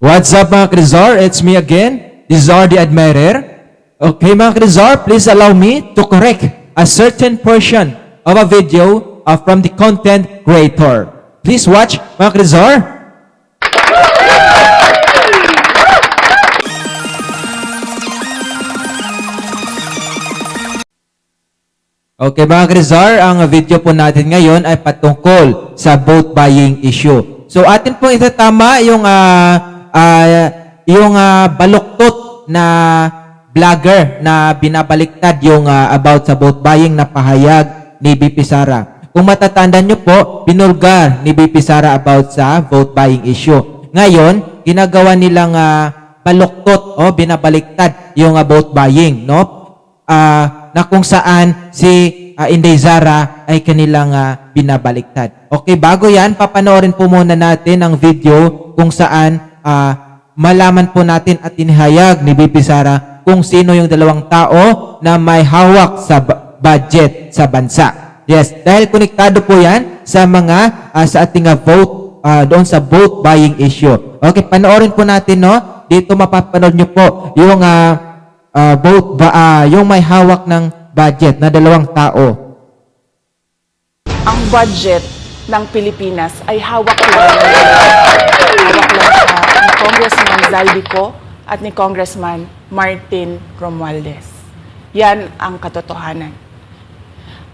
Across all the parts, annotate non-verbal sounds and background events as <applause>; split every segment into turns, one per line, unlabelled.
What's up mga Krizar? It's me again, Rizar the Admirer. Okay mga Krizar, please allow me to correct a certain portion of a video uh, from the content creator. Please watch mga Krizar. Okay mga Krizar, ang video po natin ngayon ay patungkol sa vote buying issue. So atin po itatama yung ah, ah, yung ah, baluktot na vlogger na binabaliktad yung ah, about sa vote buying na pahayag ni BP Sara. Kung matatandaan nyo po, pinulgar ni BP Sara about sa vote buying issue. Ngayon, ginagawa nilang ah, baluktot o binabaliktad yung ah, vote buying, no? ah na kung saan si ah, Inday Zara ay kanilang ah, binabaliktad. Okay, bago yan, papanoorin po muna natin ang video kung saan ah, malaman po natin at inihayag ni Bibi Sara kung sino yung dalawang tao na may hawak sa bu- budget sa bansa. Yes, dahil konektado po yan sa mga ah, sa ating ah, vote ah, doon sa vote buying issue. Okay, panoorin po natin no. Dito mapapanood nyo po yung ah, uh, both ba ah, yung may hawak ng budget na dalawang tao.
ang budget ng Pilipinas ay hawak lang hawak lang ni Congressman Zaldico at ni Congressman Martin Romualdez. Yan ang katotohanan.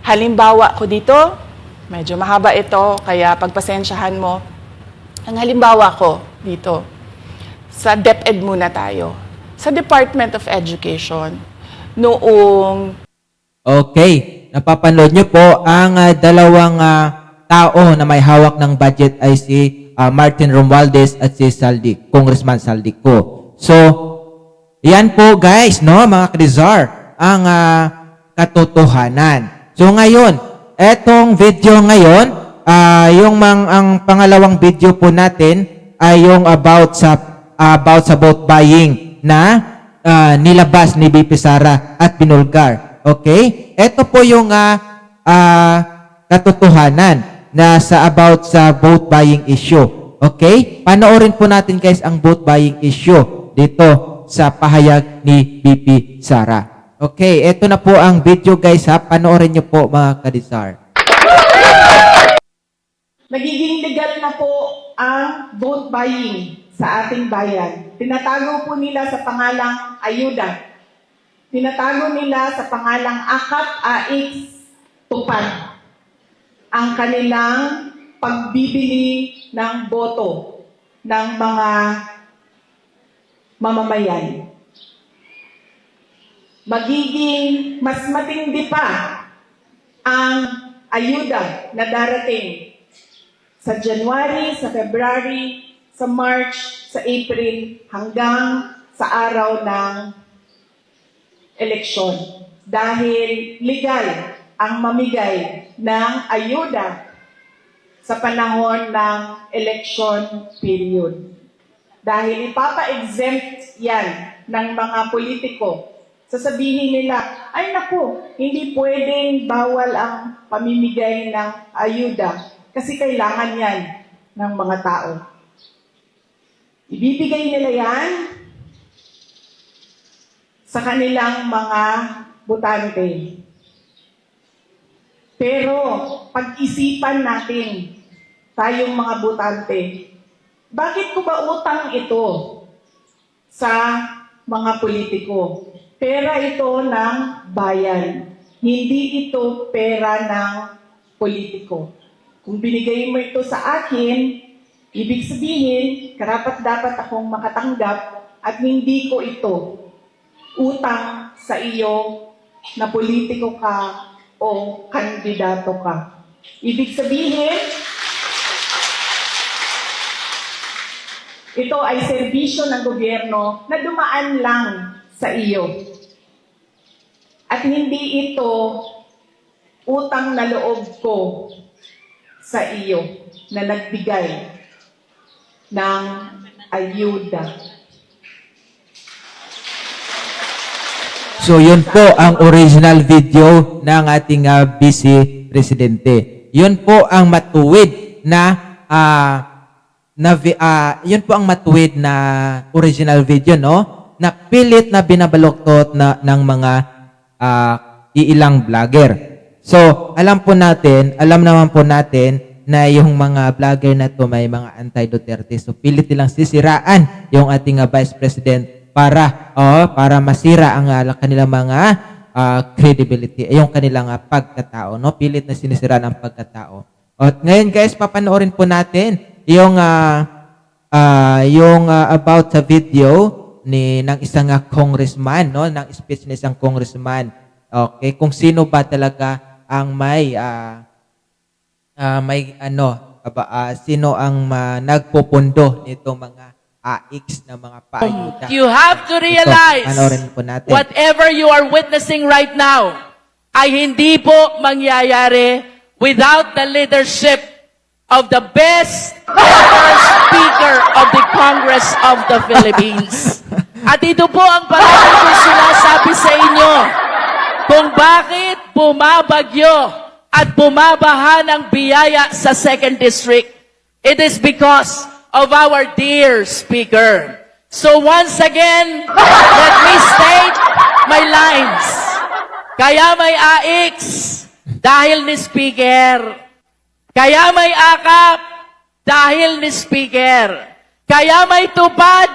Halimbawa ko dito, medyo mahaba ito, kaya pagpasensyahan mo. Ang halimbawa ko dito, sa DepEd muna tayo. Sa Department of Education, noong
Okay, napapanood nyo po ang ah, dalawang ah, tao na may hawak ng budget ay si ah, Martin Romualdez at si Saldi, Congressman Saldico. So, yan po guys, no, mga Krizar, ang ah, katotohanan. So ngayon, etong video ngayon, ah, yung mang, ang pangalawang video po natin ay yung about sa about sa vote buying na ah, nilabas ni BP Sara at binulgar. Okay? Ito po yung ah, ah, katotohanan na sa about sa vote buying issue. Okay? Panoorin po natin guys ang vote buying issue dito sa pahayag ni BP Sara. Okay, ito na po ang video guys ha. Panoorin niyo po mga kadisar.
Nagiging legal na po ang vote buying sa ating bayan. Tinatago po nila sa pangalang ayuda. Tinatago nila sa pangalang akap AX tupad ang kanilang pagbibili ng boto ng mga mamamayan. Magiging mas matindi pa ang ayuda na darating sa January, sa February, sa March, sa April, hanggang sa araw ng eleksyon. Dahil legal ang mamigay ng ayuda sa panahon ng election period. Dahil ipapa-exempt yan ng mga politiko. Sasabihin nila, ay naku, hindi pwedeng bawal ang pamimigay ng ayuda kasi kailangan yan ng mga tao. Ibibigay nila yan sa kanilang mga butante. Pero pag-isipan natin, tayong mga butante, bakit ko ba utang ito sa mga politiko? Pera ito ng bayan. Hindi ito pera ng politiko. Kung binigay mo ito sa akin, ibig sabihin, karapat dapat akong makatanggap at hindi ko ito utang sa iyo na politiko ka o kandidato ka. Ibig sabihin, ito ay serbisyo ng gobyerno na dumaan lang sa iyo. At hindi ito utang na loob ko sa iyo na nagbigay ng ayuda.
So yun po ang original video ng ating ah, vice presidente. Yun po ang matuwid na ah, na ah, yun po ang matuwid na original video no na pilit na binabaluktot na ng mga ah, iilang vlogger. So, alam po natin, alam naman po natin na yung mga vlogger na to may mga anti-Duterte. So, pilit nilang sisiraan yung ating ah, Vice President para oh, para masira ang ah, kanilang mga ah, credibility, eh, yung kanilang ah, pagkatao, no? Pilit na sinisira ang pagkatao. At ngayon guys, papanoorin po natin yung ah, ah, yung ah, about sa video ni ng isang ah, congressman, no? Ng speech ng isang congressman. Okay, kung sino ba talaga ang may ah, ah, may ano, ah, sino ang ah, nagpupundo nitong mga AX na mga paayuda.
You have to realize,
Ito, po natin.
whatever you are witnessing right now, ay hindi po mangyayari without the leadership of the best ever Speaker of the Congress of the Philippines. <laughs> At ito po ang palagi ko sinasabi sa inyo, kung bakit bumabagyo at bumabaha ng biyaya sa second district. It is because of our dear speaker. So once again, let me state my lines. Kaya may AX dahil ni speaker. Kaya may akap dahil ni speaker. Kaya may tupad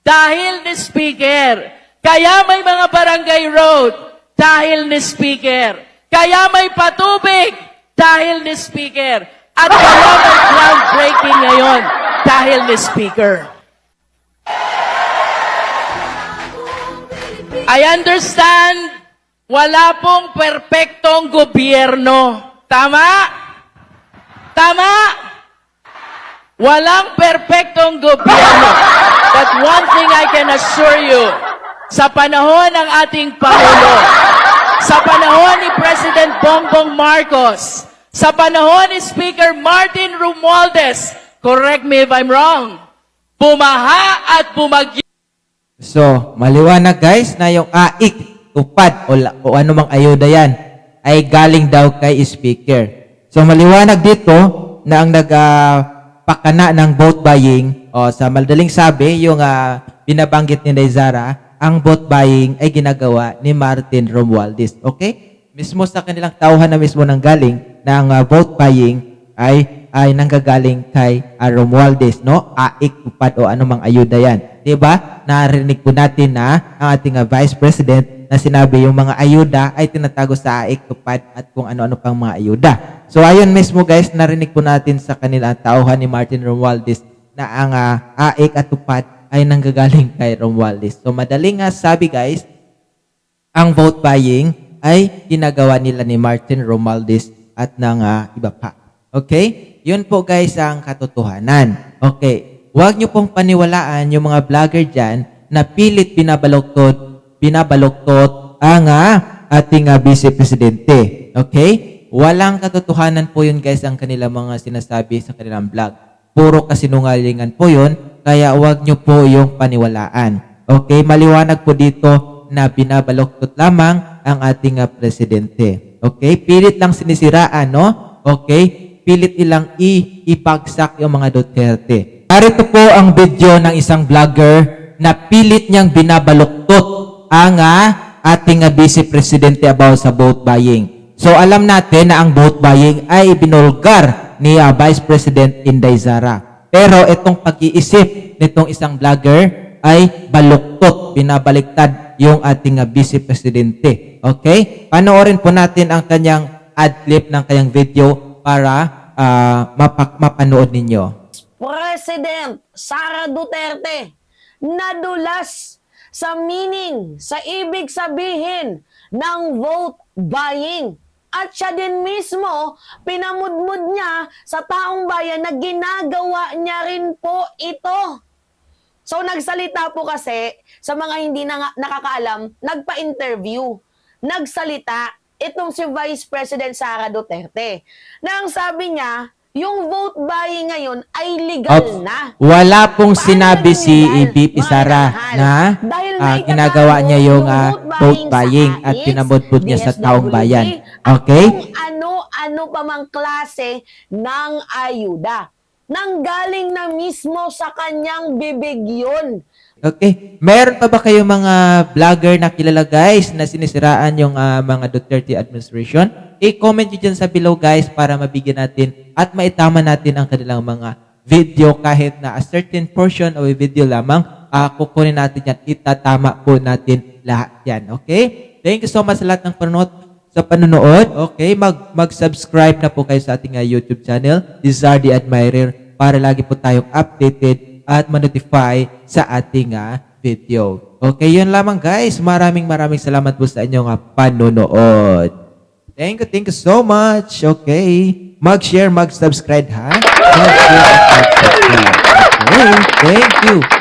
dahil ni speaker. Kaya may mga barangay road dahil ni speaker. Kaya may patubig dahil ni speaker. At kaya may groundbreaking ngayon dahil ni speaker. I understand wala pong perpektong gobyerno. Tama? Tama? Walang perpektong gobyerno. But one thing I can assure you, sa panahon ng ating Pangulo, sa panahon ni President Bongbong Marcos, sa panahon ni Speaker Martin Romualdez, correct me if I'm wrong, bumaha at bumagyo
So, maliwanag guys na yung AIK, tupad o, o anumang ayuda yan ay galing daw kay speaker. So, maliwanag dito na ang nagpakana ng vote buying o sa madaling sabi, yung ah, binabanggit ni Zara, ang vote buying ay ginagawa ni Martin Romualdez. Okay? Mismo sa kanilang tauhan na mismo nang galing na ang ah, vote buying ay ay nanggagaling kay uh, Romualdez, no? Aik, tupad o anumang ayuda yan. ba? Narinig po natin na ang ating uh, Vice President na sinabi yung mga ayuda ay tinatago sa aik, tupad at kung ano-ano pang mga ayuda. So ayun mismo guys, narinig po natin sa kanila tauhan ni Martin Romualdez na ang uh, aik at tupad ay nanggagaling kay Romualdez. So madaling nga sabi guys, ang vote buying ay ginagawa nila ni Martin Romualdez at ng ah, iba pa. Okay? Yun po guys ang katotohanan. Okay. Huwag niyo pong paniwalaan yung mga vlogger dyan na pilit binabaluktot, binabaluktot ang ah, ating ah, vice presidente. Okay? Walang katotohanan po yun guys ang kanilang mga sinasabi sa kanilang vlog. Puro kasinungalingan po yun, kaya huwag niyo po yung paniwalaan. Okay? Maliwanag po dito na binabaluktot lamang ang ating ah, presidente. Okay? Pilit lang sinisiraan, no? Okay? Pilit ilang i ipagsak yung mga Duterte. Narito po ang video ng isang vlogger na pilit niyang binabaluktot ang ah, ating ah, vice presidente about sa vote buying. So alam natin na ang vote buying ay binulgar ni ah, Vice President Inday Zara. Pero itong pag-iisip nitong isang vlogger ay baluktot, binabaliktad yung ating uh, vice presidente. Okay? Panoorin po natin ang kanyang ad clip ng kanyang video para ah, mapak- mapanood ninyo.
President Sara Duterte nadulas sa meaning, sa ibig sabihin ng vote buying. At siya din mismo, pinamudmud niya sa taong bayan na ginagawa niya rin po ito. So nagsalita po kasi, sa mga hindi na nakakaalam, nagpa-interview. Nagsalita itong si Vice President Sara Duterte. Na ang sabi niya, yung vote buying ngayon ay legal
Ops.
na.
Wala pong
Paano
sinabi si
mga
Sara na
naitatago
ginagawa niya yung ah,
vote buying
at
AIX,
pinamudpud niya sa taong bayan. Okay?
Ano-ano pa mang klase ng ayuda. nanggaling na mismo sa kanyang bibig yun.
Okay. Meron pa ba kayong mga vlogger na kilala guys na sinisiraan yung ah, mga Duterte administration? I-comment nyo dyan sa below guys para mabigyan natin at maitama natin ang kanilang mga video kahit na a certain portion of a video lamang, ah, kukunin natin yan, itatama po natin lahat yan. Okay? Thank you so much sa lahat ng panonood sa panonood. Okay, mag mag-subscribe na po kayo sa ating ah, YouTube channel, Desire the Admirer, para lagi po tayong updated at ma-notify sa ating ah, video. Okay, yun lamang guys. Maraming maraming salamat po sa inyong ah, panonood. Thank you, thank you so much. Okay. Mag-share, mag-subscribe ha. Mag-share mag-subscribe. Okay, thank you.